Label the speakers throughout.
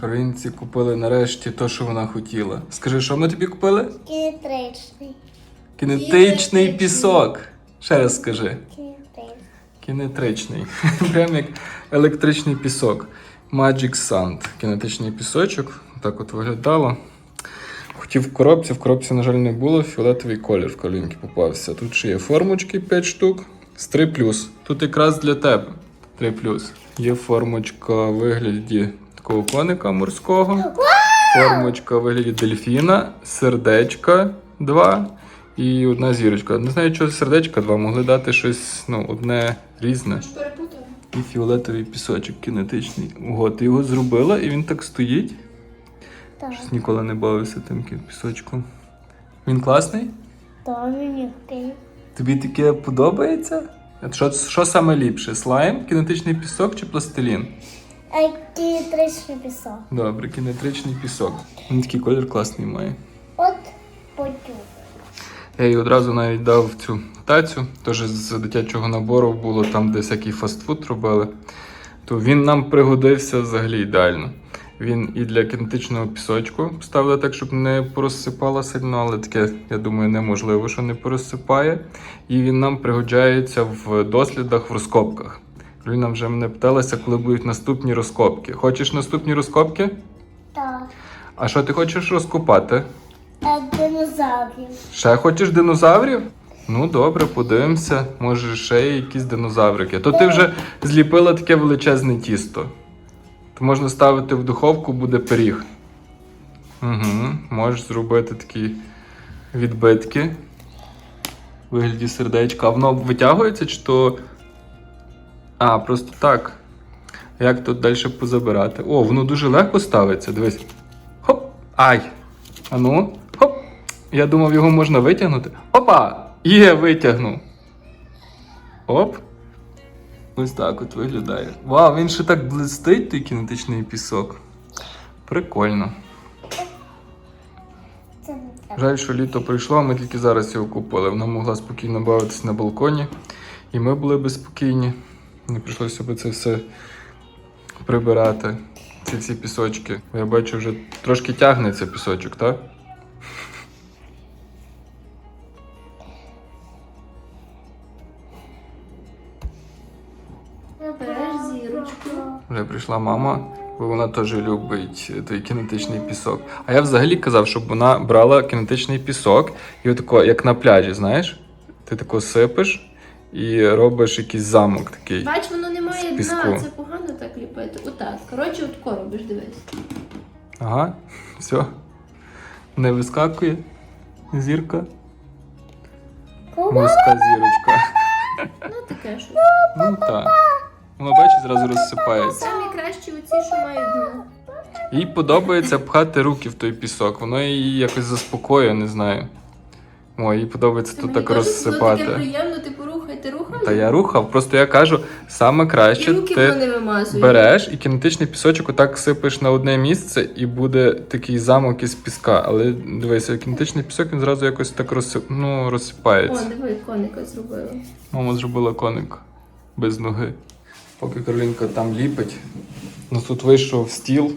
Speaker 1: Каринці купили нарешті те, що вона хотіла. Скажи, що ми тобі купили?
Speaker 2: Кінетричний.
Speaker 1: Кінетичний пісок. Ще раз скажи.
Speaker 2: Кінетричний.
Speaker 1: Кінетричний. Прям як електричний пісок. Magic Sand. Кінетичний пісочок. Так от виглядало. Хотів в коробці, в коробці, на жаль, не було. Фіолетовий колір в калінки попався. Тут ще є формочки 5 штук з 3 Тут якраз для тебе 3 Є формочка в вигляді такого коника морського. Формочка в вигляді дельфіна, сердечка 2 і одна зірочка. Не знаю, чого сердечка 2, могли дати щось ну, одне різне. І фіолетовий пісочок кінетичний. Ого, ти його зробила і він так стоїть.
Speaker 2: Так.
Speaker 1: Щось ніколи не бавився тим пісочком. Він класний?
Speaker 2: То мені окей.
Speaker 1: Тобі таке подобається? Що, що саме ліпше? Слайм, кінетичний пісок чи пластилін?
Speaker 2: Кінетричний пісок.
Speaker 1: Добре, кінетричний пісок. Він такий колір класний має.
Speaker 2: От потюк.
Speaker 1: Я їй одразу навіть дав цю тацю, теж з дитячого набору було там, де всякий фастфуд робили. То він нам пригодився взагалі ідеально. Він і для кінетичного пісочку ставили так, щоб не порозсипало сильно, але таке, я думаю, неможливо, що не порозсипає. І він нам пригоджається в дослідах в розкопках. Ліна вже мене питалася, коли будуть наступні розкопки. Хочеш наступні розкопки?
Speaker 2: Так.
Speaker 1: А що ти хочеш розкопати?
Speaker 2: А динозаврів.
Speaker 1: Ще хочеш динозаврів? Ну добре, подивимося. Може, ще є якісь динозаврики. То ти вже зліпила таке величезне тісто. То можна ставити в духовку, буде пиріг. Угу. Можеш зробити такі відбитки. Вигляді сердечка. А воно витягується чи то. А, просто так. Як тут далі позабирати? О, воно дуже легко ставиться. Дивись. Хоп! Ай! А ну, хоп! Я думав, його можна витягнути. Опа! Є, витягнув. Оп. Ось так от виглядає. Вау, він ще так блистить, той кінетичний пісок. Прикольно. Жаль, що літо прийшло, а ми тільки зараз його купили. Вона могла спокійно бавитися на балконі. І ми були би спокійні. Не прийшлося би це все прибирати. Ці ці пісочки. Я бачу, вже трошки тягнеться пісочок, так? Вже прийшла мама, бо вона теж любить той кінетичний пісок. А я взагалі казав, щоб вона брала кінетичний пісок і отако, як на пляжі, знаєш? Ти тако сипиш і робиш якийсь замок такий.
Speaker 3: Бач, воно не має
Speaker 1: З піску.
Speaker 3: дна, це погано так ліпити. Отак. Коротше, отко робиш, дивись.
Speaker 1: Ага, все. Не вискакує. Зірка. Морська зірочка.
Speaker 3: Ну таке щось.
Speaker 1: Ну так. Воно бачиш, зразу розсипається.
Speaker 3: Самі кращі оці, що мають дно.
Speaker 1: Їй подобається пхати руки в той пісок. Воно її якось заспокоює, не знаю. О, їй подобається тут
Speaker 3: мені
Speaker 1: так
Speaker 3: теж було таке
Speaker 1: розсипати.
Speaker 3: приємно, типу рухай, ти рухав?
Speaker 1: Та я рухав, просто я кажу, саме
Speaker 3: І
Speaker 1: краще
Speaker 3: руки
Speaker 1: ти
Speaker 3: не вимазує.
Speaker 1: береш і кінетичний пісочок отак сипиш на одне місце, і буде такий замок із піска. Але дивися, кінетичний пісок він зразу якось так розсип... ну,
Speaker 3: О,
Speaker 1: розсипається.
Speaker 3: диви, коника зробила.
Speaker 1: Мама зробила коник без ноги. Поки Каролінка там ліпить, у нас тут вийшов стіл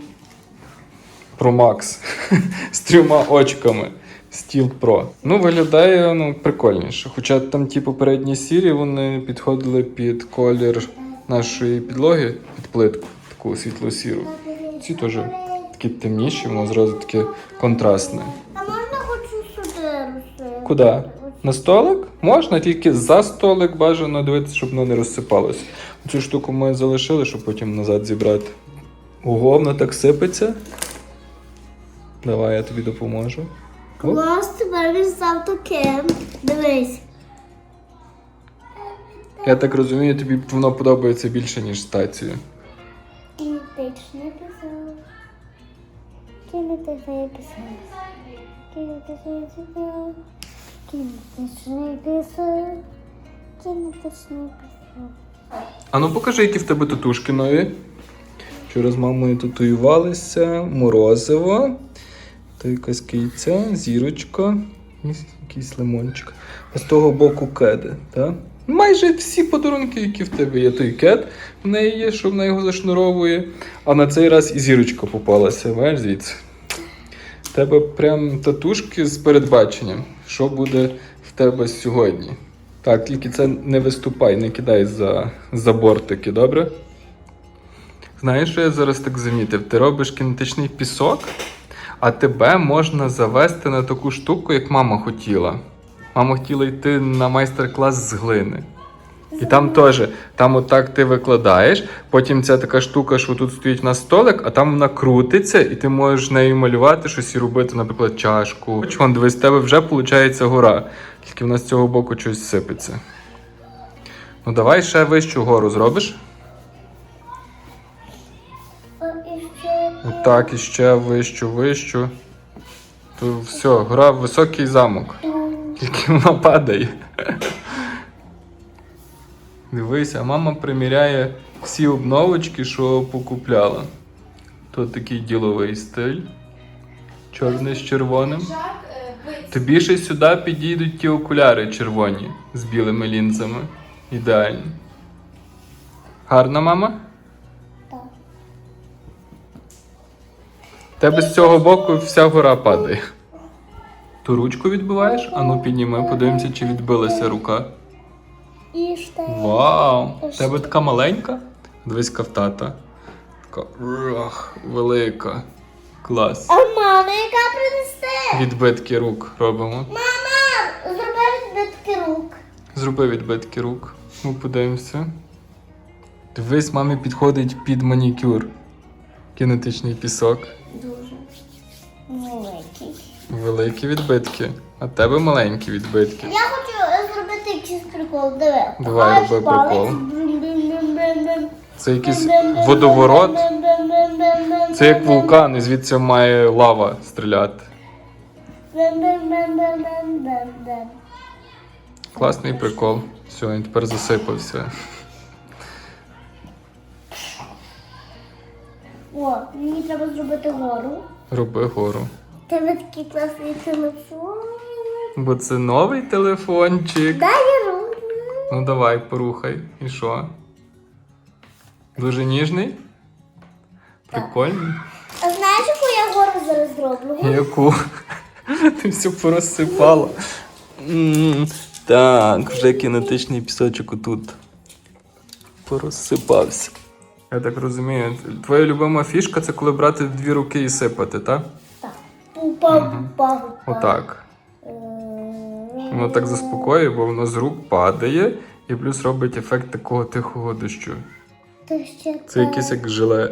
Speaker 1: Pro Max з трьома очками. Стіл Pro. Ну, виглядає ну, прикольніше. Хоча там ті попередні сірі вони підходили під колір нашої підлоги, під плитку, таку світло-сіру. Ці теж такі темніші, воно зразу таке контрастне.
Speaker 2: А можна хочу сюди розсипати?
Speaker 1: Куди? На столик? Можна, тільки за столик бажано дивитися, щоб воно не розсипалося. Цю штуку ми залишили, щоб потім назад зібрати. Ого, воно так сипеться. Давай, я тобі допоможу.
Speaker 2: Клас, тепер він став таким. Дивись.
Speaker 1: Я так розумію, тобі воно подобається більше, ніж стацію.
Speaker 2: Кінетичний пісок. Кінетичний пісок. Кінетичний пісок. Кінетичний пісок. Кінетичний пісок.
Speaker 1: А ну покажи, які в тебе татушки нові. Вчора з мамою татуювалися, морозиво, то якась кийця, зірочка, якийсь лимончик. А з того боку кеди, так? Майже всі подарунки, які в тебе є. Той кет в неї є, що вона його зашнуровує. А на цей раз і зірочка попалася. Бачиш звідси. Тебе прям татушки з передбаченням, що буде в тебе сьогодні. Так, тільки це не виступай, не кидай за, за бортики, добре? Знаєш, що я зараз так замітив? Ти робиш кінетичний пісок, а тебе можна завести на таку штуку, як мама хотіла. Мама хотіла йти на майстер-клас з глини. І там теж, там отак ти викладаєш, потім ця така штука, що тут стоїть на столик, а там вона крутиться, і ти можеш нею малювати щось і робити, наприклад, чашку. Чон, дивись, в тебе вже виходить гора, тільки в нас з цього боку щось сипеться. Ну давай ще вищу гору зробиш.
Speaker 2: Ще
Speaker 1: Отак, і ще вищу, вищу. То все, гора високий замок. Тільки вона падає. Дивись, а мама приміряє всі обновочки, що покупляла. То такий діловий стиль. Чорний з червоним. Тобі ще сюди підійдуть ті окуляри червоні з білими лінзами. Ідеальні. Гарна мама? Тебе з цього боку вся гора падає. Ту ручку відбиваєш? Ану підніми, подивимося, чи відбилася рука.
Speaker 2: І
Speaker 1: Вау! В Тебе така маленька? Дивись кавтата. Така ух, велика. Клас.
Speaker 2: А мама, яка принесте?
Speaker 1: Відбитки рук робимо.
Speaker 2: Мама, зроби відбитки рук.
Speaker 1: Зроби відбитки рук. Ну, подивимося. Дивись, мамі підходить під манікюр. Кінетичний пісок. Великі відбитки. А тебе маленькі відбитки.
Speaker 2: Я хочу зробити якийсь прикол. Диви.
Speaker 1: Давай роби прикол. Це якийсь водоворот. Це як вулкан, і звідси має лава стріляти. Класний прикол. Все, він тепер засипався.
Speaker 2: О, мені треба зробити гору.
Speaker 1: Роби гору.
Speaker 2: Тебе такий класний телефон.
Speaker 1: Бо це новий телефончик.
Speaker 2: Дай я роблю.
Speaker 1: Ну давай, порухай. І що? Дуже ніжний? Прикольний.
Speaker 2: А знаєш, яку я гору зараз зроблю?
Speaker 1: Яку? Ти все порозсипала. Так, вже кінетичний пісочок отут. Порозсипався. Я так розумію, твоя любима фішка це коли брати дві руки і сипати, так? Отак. Воно так заспокоює, бо воно з рук падає і плюс робить ефект такого тихого дощу.
Speaker 2: Ще
Speaker 1: Це якесь як желе.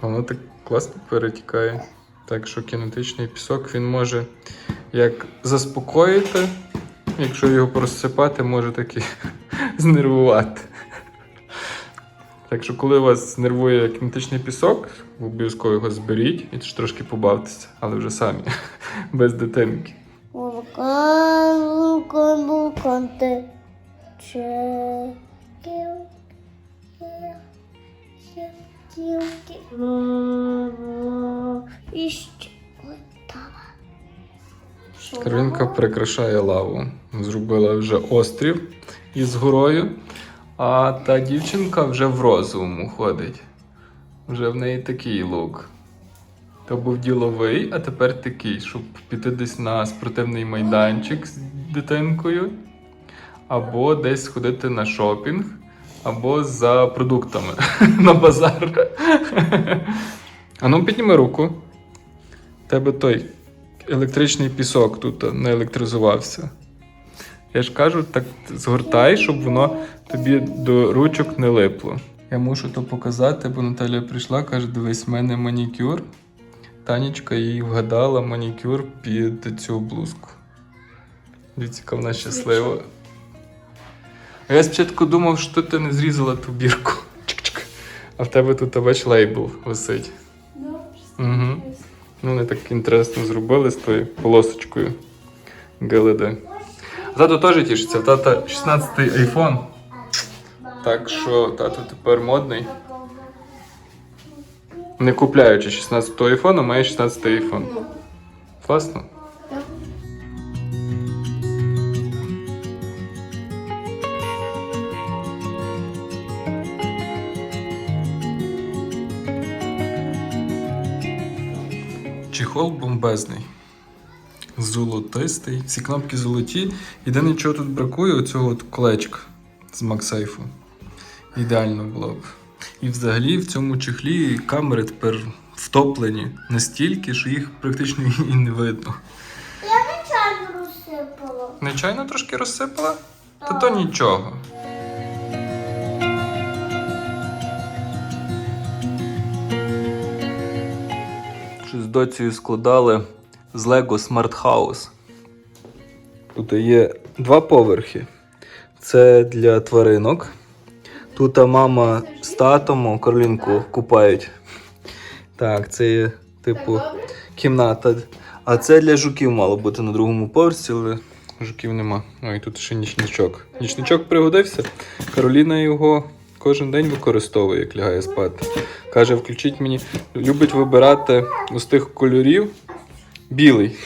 Speaker 1: Воно так класно перетікає. Так що кінетичний пісок він може як заспокоїти, якщо його просипати, може так і знервувати. Так що, коли вас нервує кінетичний пісок, обов'язково його зберіть і трошки побавтеся, але вже самі, без дитинки. Каринка прикрашає лаву. Зробила вже острів із горою а та дівчинка вже в розовому ходить. Вже в неї такий лук. То був діловий, а тепер такий, щоб піти десь на спортивний майданчик з дитинкою, або десь ходити на шопінг, або за продуктами на базар. А ну підніми руку. Тебе той електричний пісок тут не електризувався. Я ж кажу, так згортай, щоб воно тобі до ручок не липло. Я мушу то показати, бо Наталя прийшла, каже: дивись, в мене манікюр. Танечка їй вгадала манікюр під цю блузку. Дивіться, вона щаслива. А я спочатку думав, що ти не зрізала ту бірку. Чик-чик. А в тебе тут бач лейбл висить. Угу. Ну, вони так інтересно зробили з тою полосочкою ГЛД. Тато теж тішиться, тата 16-й айфон. Так що тато тепер модний. Не купляючи 16-го айфону, має 16-й айфон. Класно? Чехол бомбезний, золотистий, всі кнопки золоті. Єдине, чого тут бракує, оцього от клечка з Максейфу. Ідеально було б. І взагалі в цьому чехлі камери тепер втоплені настільки, що їх практично і не видно.
Speaker 2: Я нечайно розсипала.
Speaker 1: Нечайно трошки розсипала? Та то нічого. Що з доцією складали з Lego Smart House. Тут є два поверхи. Це для тваринок. Тут мама з татом Каролінку купають. Так, це є, типу, кімната. А це для жуків мало бути на другому поверсі, але жуків нема. Ой, тут ще нічничок. Нічничок пригодився. Кароліна його кожен день використовує, як лягає спати. Каже, включіть мені, любить вибирати з тих кольорів білий,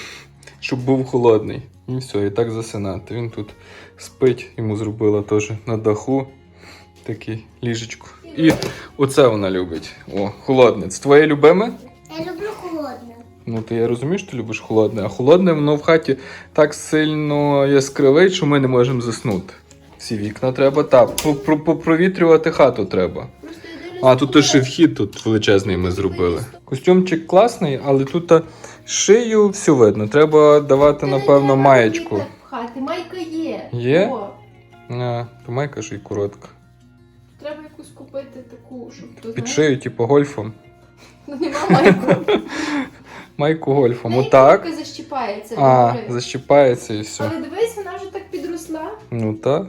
Speaker 1: щоб був холодний. І все, і так засинати. Він тут спить, йому зробила теж на даху такий ліжечко. І оце вона любить. О, холодне. Це твоє любиме?
Speaker 2: Я люблю холодне.
Speaker 1: Ну, ти я розумію, що ти любиш холодне, а холодне воно в хаті так сильно яскравить, що ми не можемо заснути. Всі вікна треба так. Попровітрювати хату треба. А тут ще вхід тут величезний ми зробили. Костюмчик класний, але тут шию все видно. Треба давати, напевно, маєчку.
Speaker 3: Майка є.
Speaker 1: Є? А, то майка ж і коротка.
Speaker 3: Купити таку, щоб то
Speaker 1: Під шию, типу, гольфом.
Speaker 3: Ну нема майку.
Speaker 1: Майку гольфом.
Speaker 3: Неї
Speaker 1: Отак.
Speaker 3: кнопка защіпається.
Speaker 1: А,
Speaker 3: добре.
Speaker 1: защіпається і все.
Speaker 3: Але дивись, вона вже так підросла.
Speaker 1: Ну так.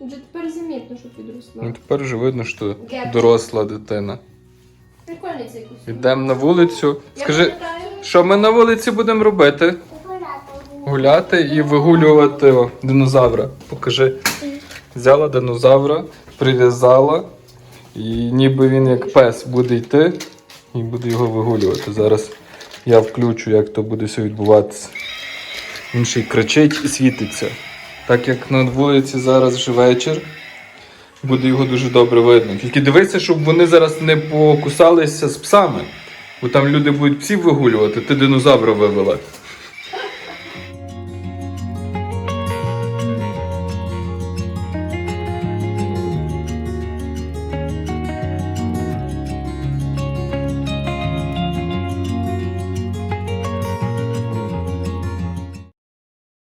Speaker 3: Вже тепер замітно, що підросла.
Speaker 1: Ну тепер вже видно, що
Speaker 3: Геп.
Speaker 1: доросла дитина.
Speaker 3: Прикольний цей костюм.
Speaker 1: Йдемо на вулицю.
Speaker 3: Я
Speaker 1: Скажи,
Speaker 3: пам'ятаю,
Speaker 1: що ми на вулиці будемо робити?
Speaker 2: Гуляти
Speaker 1: і вигулювати динозавра. Покажи. Взяла динозавра, прив'язала, і ніби він як пес буде йти і буде його вигулювати. Зараз я включу, як то буде все відбуватися. Й кричить і світиться. Так як на вулиці зараз вже вечір, буде його дуже добре видно. Тільки дивися, щоб вони зараз не покусалися з псами. Бо там люди будуть псів вигулювати, ти динозавра вивела.